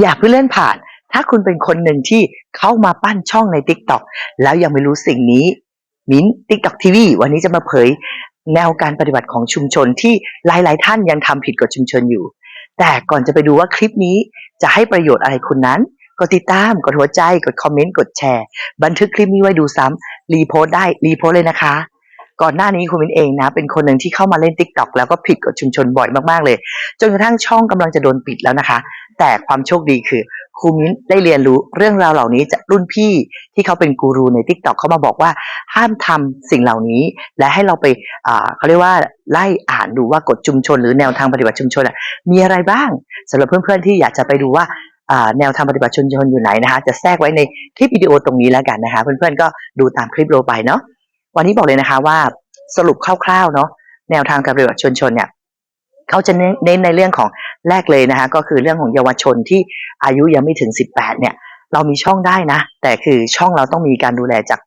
อย่าเพิ่งเลื่อนผ่าน ถ้าคุณเป็นคนหนึ่งที่เข้ามาปั้นช่องใน t ิ k t o k แล้วยังไม่รู้สิ่งนี้มิ้น t ิ k t o k TV วันนี้จะมาเผยแนวการปฏิบัติของชุมชนที่หลาย ๆ ท่านยังทำผิดกฎชุมชนอยู่ แต่ก่อนจะไปดูว่าคลิปนี้จะให้ประโยชน์อะไรคุณนั้นกดติดตาม กดหัวใจ กดคอมเมนต์ กดแชร์ บันทึกคลิปนี้ไว้ดูซ้ำรีโพสต์ได้รีโพสต์เลยนะคะ ก่อนหน้านี้คุณมินเองนะ เป็นคนหนึ่งที่เข้ามาเล่น t ิ k t o k แล้วก็ผิดกฎชุมชนบ่อยมากๆเลย จนกระทั่งช่องกำลังจะโดนปิดแล้วนะคะ แต่ความโชคดีคือครูมิ้นได้เรียนรู้เรื่องราวเหล่านี้จากรุ่นพี่ที่เขาเป็นกูรูใน t ิ k t o k เขามาบอกว่าห้ามทำสิ่งเหล่านี้ และให้เราไปเขาเรียกว่าไล่อ่านดูว่ากฎชุมชน หรือแนวทางปฏิบัติชุมชนมีอะไรบ้างสำหรับเพื่อนๆที่อยากจะไปดูว่าอ่าแนวทางปฏิบัติชุมชนอยู่ไหนนะคะ จะแทรกไว้ในคลิปวิดีโอตรงนี้แล้วกันนะคะ เพื่อนๆก็ดูตามคลิปโรไปเนาะ วันนี้บอกเลยนะคะว่าสรุปคร่าวๆเนาะแนวทางการปฏิบัติชุมชนเนี่ยเขาจะเน้นในเรื่องของแรกเลยนะคะ ก็คือเรื่องของเยาวชนที่อายุยังไม่ถึง 18 เนี่ย เรามีช่องได้นะ แต่คือช่องเราต้องมีการดูแลจาก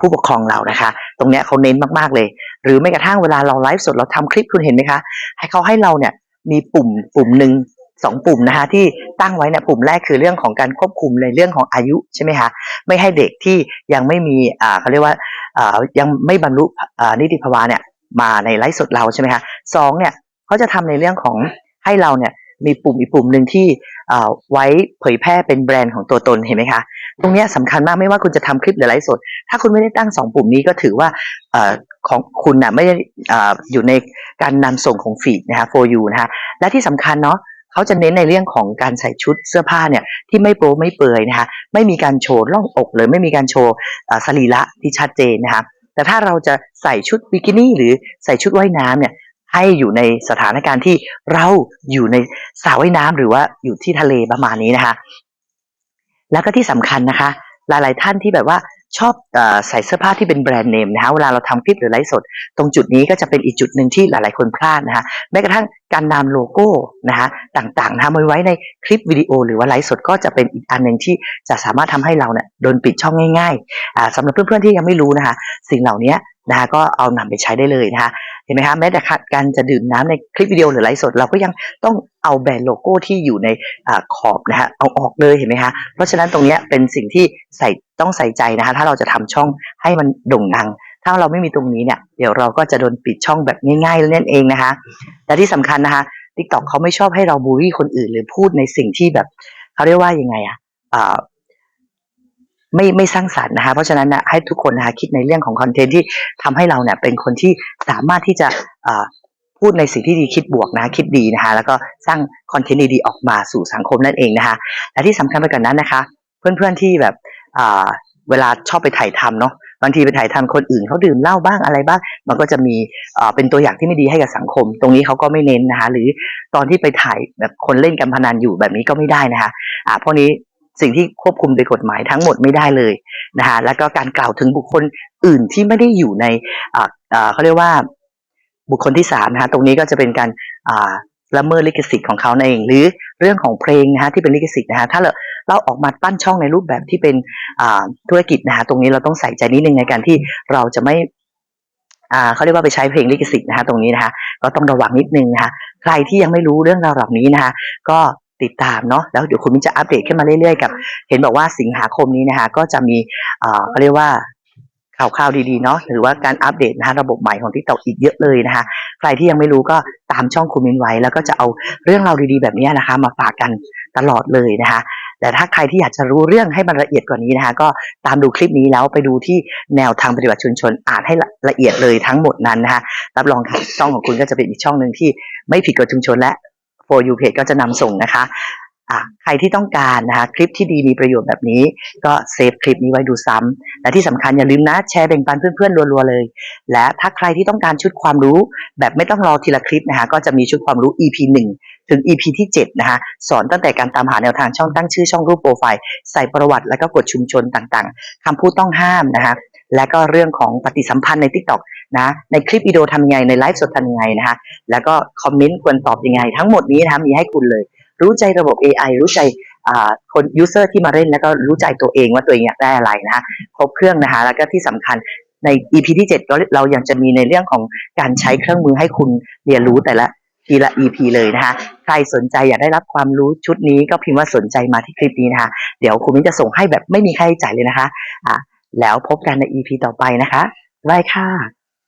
ผู้ปกครองเรานะคะ ตรงเนี้ยเขาเน้นมากๆเลย หรือไม่กระทั่งเวลาเราไลฟ์สดเราทำคลิปคุณเห็นไหมคะ ให้เขาให้เราเนี่ยมีปุ่มปุ่มหนึ่งสองปุ่มนะคะที่ตั้งไว้เนี่ยปุ่มแรกคือเรื่องของการควบคุมในเรื่องของอายุใช่ไหมคะไม่ให้เด็กที่ยังไม่มีอ่าเขาเรียกว่า ยังไม่บรรลุนิติภาวะเนี่ยมาในไลฟ์สดเราใช่ไหมคะสองเนี่ยเขาจะทำในเรื่องของให้เราเนี่ยมีปุ่มอีกปุ่มหนึ่งที่ไว้เผยแพร่เป็นแบรนด์ของตัวตนเห็นไหมคะ ตรงนี้ยสำคัญมากไม่ว่าคุณจะทำคลิปหรือไลฟ์สด ถ้าคุณไม่ได้ตั้งสองปุ่มนี้ก็ถือว่าอของคุณน่ะไม่ได้เอ่ออยู่ในการนำส่งของฟีดนะคะ for you นะคะและที่สำคัญเนาะ เขาจะเน้นในเรื่องของการใส่ชุดเสื้อผ้าเนี่ยที่ไม่โป๊ไม่เปลือยนะคะไม่มีการโชว์ร่องอกเลยไม่มีการโชว์สรีระที่ชัดเจนนะคะแต่ถ้าเราจะใส่ชุดบิกินี่หรือใส่ชุดว่ายน้ำเนี่ยให้อยู่ในสถานการณ์ที่เราอยู่ในสระว่ายน้ำหรือว่าอยู่ที่ทะเลประมาณนี้นะคะ แล้วก็ที่สำคัญนะคะ หลาย ๆ ท่านที่แบบว่า ชอบอใส่เสื้อผ้าที่เป็นแบรนด์เนมนะฮะเวลาเราทำคลิปหรือไลฟ์สด ตรงจุดนี้ก็จะเป็นอีกจุดหนึ่งที่หลาย ๆ คนพลาดนะฮะแม้กระทั่งการนำโลโก้นะฮะต่างๆนะมาไว้ในคลิปวิดีโอ หรือว่าไลฟ์สดก็จะเป็นอีกอันหนึ่งที่จะสามารถทำให้เราเนี่ยโดนปิดช่องง่ายๆอ่าสำหรับเพื่อนๆที่ยังไม่รู้นะคะสิ่งเหล่านี้นะคะก็เอานำไปใช้ได้เลยนะคะ เห็นไหมคะแม้แต่การจะดื่มน้ำในคลิปวิดีโอหรือไลฟ์สด เราก็ยังต้องเอาแบรนด์โลโก้ที่อยู่ในอขอบนะฮะเอาออกเลยเห็นไหมคะเพราะฉะนั้นตรงนี้เป็นสิ่งที่ใส่ต้องใส่ใจนะคะถ้าเราจะทำช่องให้มันโด่งดัง ถ้าเราไม่มีตรงนี้เนี่ยเดี๋ยวเราก็จะโดนปิดช่องแบบง่ายๆนั่นเองนะคะและที่สำคัญนะคะทิกตอกเขาไม่ชอบให้เราบูลลี่คนอื่น หรือพูดในสิ่งที่แบบเขาเรียกว่ายังไงอะอ่า ไม่ไม่สร้างสรรค์นะคะเพราะฉะนั้นนะให้ทุกคนนะคะคิดในเรื่องของคอนเทนต์ที่ทำให้เราเนี่ยเป็นคนที่สามารถที่จะพูดในสิ่งที่ดีคิดบวกนะคะคิดดีนะคะแล้วก็สร้างคอนเทนต์ดีๆออกมาสู่สังคมนั่นเองนะคะและที่สำคัญไปกว่านนั้นนะคะ เพื่อนๆที่แบบเวลาชอบไปถ่ายทำเนาะบางทีไปถ่ายทำคนอื่นเขาดื่มเหล้าบ้างอะไรบ้าง มันก็จะมีเอ่อเป็นตัวอย่างที่ไม่ดีให้กับสังคม ตรงนี้เขาก็ไม่เน้นนะคะ หรือตอนที่ไปถ่ายแบบคนเล่นการพนันอยู่แบบนี้ก็ไม่ได้นะคะอ่าพวกนี้ สิ่งที่ควบคุมโดยกฎหมายทั้งหมดไม่ได้เลยนะคะแล้วก็การกล่าวถึงบุคคลอื่นที่ไม่ได้อยู่ในเขาเรียกว่าบุคคลที่สามนะคะตรงนี้ก็จะเป็นการละเมิดลิขสิทธิ์ของเขานั่นเอง หรือเรื่องของเพลงนะคะที่เป็นลิขสิทธิ์นะคะถ้าเราเราออกมาปั้นช่องในรูปแบบที่เป็นธุรกิจนะคะตรงนี้เราต้องใส่ใจนิดนึงในการที่เราจะไม่เขาเรียกว่าไปใช้เพลงลิขสิทธิ์นะคะตรงนี้นะคะก็ต้องระวังนิดนึงนะคะใครที่ยังไม่รู้เรื่องราวเหล่านี้นะคะก็ ติดตามเนาะแล้วเดี๋ยวคุณมิ้นจะอัปเดตขึ้นมาเรื่อยๆกับ เห็นบอกว่าสิงหาคมนี้นะคะก็จะมีเขาเรียกว่าข่าวข่าวๆดีๆเนาะหรือว่าการอัปเดตนะคะระบบใหม่ของ TikTok อีกเยอะเลยนะคะใครที่ยังไม่รู้ก็ตามช่องคุณมิ้นไว้ แล้วก็จะเอาเรื่องราวดีๆแบบนี้นะคะ มาฝากกันตลอดเลยนะคะแต่ถ้าใครที่อยากจะรู้เรื่องให้มันละเอียดกว่านี้นะคะ ก็ตามดูคลิปนี้แล้วไปดูที่แนวทางปฏิบัติชุมชนอ่านให้ละละเอียดเลยทั้งหมดนั้นนะคะรับรองค่ะช่องของคุณก็จะเป็นอีกช่องหนึ่งที่ไม่ผิดกฎชุมชนและ for you page ก็จะนำส่งนะคะใครที่ต้องการนะคะคลิปที่ดีมีประโยชน์แบบนี้ ก็เซฟคลิปนี้ไว้ดูซ้ำและที่สำคัญอย่าลืมนะแชร์แบ่งปันเพื่อนๆรัวๆเลย และถ้าใครที่ต้องการชุดความรู้ แบบไม่ต้องรอทีละคลิปนะคะก็จะมีชุดความรู้ EP 1 ถึง EP ที่7นะคะสอนตั้งแต่การตามหาแนวทางช่องตั้งชื่อช่องรูปโปรไฟล์ ใส่ประวัติแล้วก็กฎชุมชนต่างๆคำพูดต้องห้ามนะคะ และก็เรื่องของปฏิสัมพันธ์ใน t ิ k t o k นะ ในคลิปวิดีโอทำยังไง ในไลฟ์สดทำยังไงนะคะ แล้วก็คอมเมนต์ควรตอบยังไง ทั้งหมดนี้นะมีให้คุณเลย รู้ใจระบบ AI รู้ใจคนยูเซอร์ที่มาเล่นแล้วก็รู้ใจตัวเองว่าตัวเองอยากได้อะไรนะคะครบเครื่องนะคะแล้วก็ที่สำคัญใน EP ที่ 7 เราเรายังจะมีในเรื่องของการใช้เครื่องมือให้คุณเรียนรู้แต่ละทีละ EP เลยนะคะ ใครสนใจอยากได้รับความรู้ชุดนี้ก็พิมพ์ว่าสนใจมาที่คลิปนี้นะคะ เดี๋ยวคุณมิ้นจะส่งให้แบบไม่มีค่าใช้จ่ายเลยนะคะอ่า แล้วพบกันใน EP ต่อไปนะคะบายค่ะ